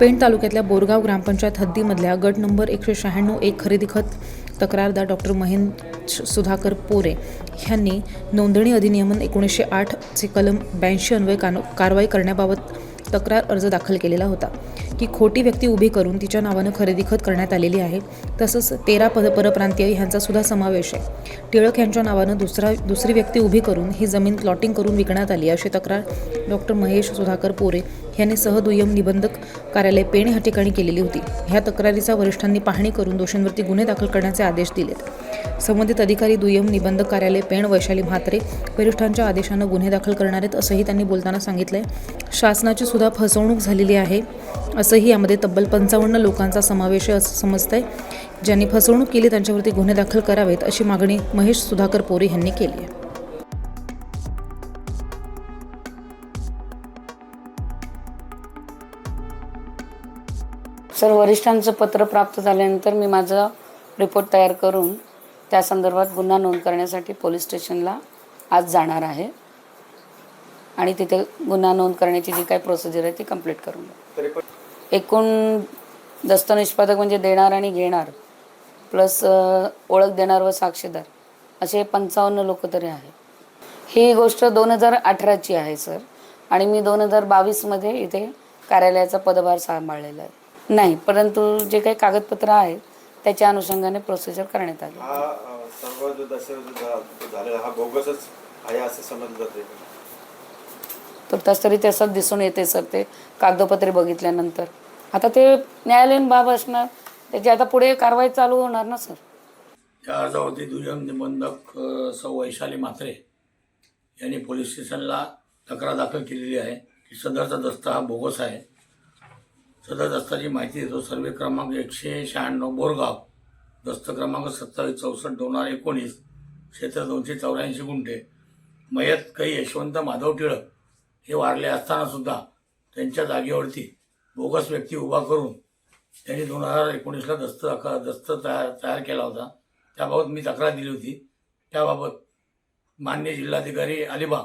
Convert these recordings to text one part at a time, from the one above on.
पेण तालुक्यातल्या बोरगाव ग्रामपंचायत हद्दीमधल्या गट नंबर एकशे शहाण्णव एक खरेदी खत तक्रारदार डॉक्टर महेंद्र सुधाकर पोरे यांनी नोंदणी अधिनियमन एकोणीसशे आठचे कलम ब्याऐंशी अन्वये कानो कारवाई करण्याबाबत तक्रार अर्ज दाखल केलेला होता. की खोटी व्यक्ती उभी करून तिच्या नावानं खरेदी खत करण्यात आलेली आहे तसंच तेरा पद परप्रांतीय ह्यांचा सुद्धा समावेश आहे. टिळक यांच्या नावानं दुसरा दुसरी व्यक्ती उभी करून ही जमीन प्लॉटिंग करून विकण्यात आली अशी तक्रार डॉक्टर महेश सुधाकर पोरे यांनी सहदुय्यम निबंधक कार्यालय पेण या ठिकाणी केलेली होती. ह्या तक्रारीचा वरिष्ठांनी पाहणी करून दोषींवरती गुन्हे दाखल करण्याचे आदेश दिलेत. संबंधित अधिकारी दुय्यम निबंधक कार्यालय पेण वैशाली म्हात्रे वरिष्ठांच्या आदेशानं गुन्हे दाखल करणार आहेत असंही त्यांनी बोलताना सांगितलंय. शासनाची सुद्धा फसवणूक झालेली आहे असंही यामध्ये तब्बल पंचावन्न लोकांचा समावेश आहे असं समजतंय. ज्यांनी फसवणूक केली त्यांच्यावरती गुन्हे दाखल करावेत अशी मागणी महेश सुधाकर पोरे यांनी केली आहे. सर वरिष्ठांचं पत्र प्राप्त झाल्यानंतर मी माझा रिपोर्ट तयार करून त्या संदर्भात गुन्हा नोंद करण्यासाठी पोलीस स्टेशनला आज जाणार आहे. आणि तिथे गुन्हा नोंद करण्याची जी काही प्रोसिजर आहे ती कंप्लीट करून. एकूण दस्तनिष्पादक म्हणजे देणार आणि घेणार प्लस ओळख देणार व साक्षीदार असे पंचावन्न लोक तरी आहे ही गोष्ट दोन हजार अठराची आहे सर. आणि मी दोन हजार बावीसमध्ये इथे कार्यालयाचा पदभार सांभाळलेला आहे. नाही परंतु जे काही कागदपत्र आहेत त्याच्या अनुषंगाने प्रोसिजर करण्यात आली. हा अ, सर्व जो दस्तऐवज झा- झालेला हा बोगसच आहे असं समजलं जाते तर तस तरी तसंच दिसून येते सर ते कागदपत्रे बघितल्यानंतर. आता ते न्यायालयीन बाब असणार त्याची आता पुढे कारवाई चालू होणार ना सर? त्या अर्जावरती दुय्यम निबंधक अ, सौ वैशाली म्हात्रे यांनी पोलीस स्टेशनला तक्रार दाखल केलेली आहे. की सदरचा दस्ता हा बोगस आहे. सदर दस्ताची माहिती देतो. सर्वे क्रमांक एकशे शहाण्णव बोरगाव. दस्त क्रमांक सत्तावीस चौसष्ट दोन हजार एकोणीस. क्षेत्र दोनशे चौऱ्याऐंशी गुंठे. मयत काही यशवंत माधव टिळक हे वारले असतानासुद्धा त्यांच्या जागेवरती बोगस व्यक्ती उभा करून त्यांनी दोन हजार एकोणीसला दस्त दाखल दस्त तयार तयार केला होता. त्याबाबत मी तक्रार दिली होती. त्याबाबत मान्य जिल्हाधिकारी अलिबाग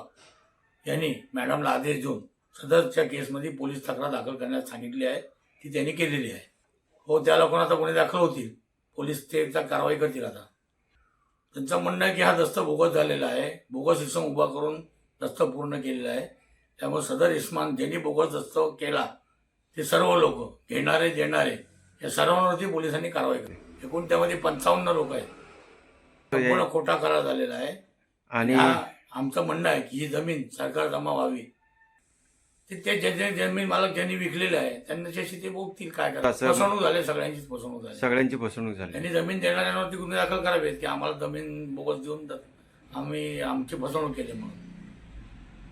यांनी मॅडमला आदेश देऊन सदरच्या केसमध्ये पोलीस तक्रार दाखल करण्यास सांगितली आहे ती त्यांनी केलेली आहे. हो त्या लोकांना आता गुन्हे दाखल होतील. पोलीस ते एकदा कारवाई करतील आता. त्यांचं म्हणणं आहे की हा दस्त बोगस झालेला आहे. बोगस इसम उभा करून दस्त पूर्ण केलेला आहे. त्यामुळे सदर इस्मान ज्यांनी बोगस दस्त केला ते सर्व लोक घेणारे देणारे या सर्वांवरती पोलिसांनी कारवाई केली. एकूण त्यामध्ये पंचावन्न लोक आहेत. संपूर्ण खोटा करार झालेला आहे. आणि हा आमचं म्हणणं आहे की ही जमीन सरकार जमा व्हावी. ते ते जे जे जमीन मालक ज्यांनी विकलेले आहे त्यांच्याशी ते बघतील काय करा असं- फसवणूक झाली सगळ्यांचीच फसवणूक झाली सगळ्यांची फसवणूक झाली त्यांनी जमीन देणाऱ्यांवरती गुन्हे दाखल करावेत की आम्हाला जमीन बोगस देऊन आम्ही आमची फसवणूक केली म्हणून.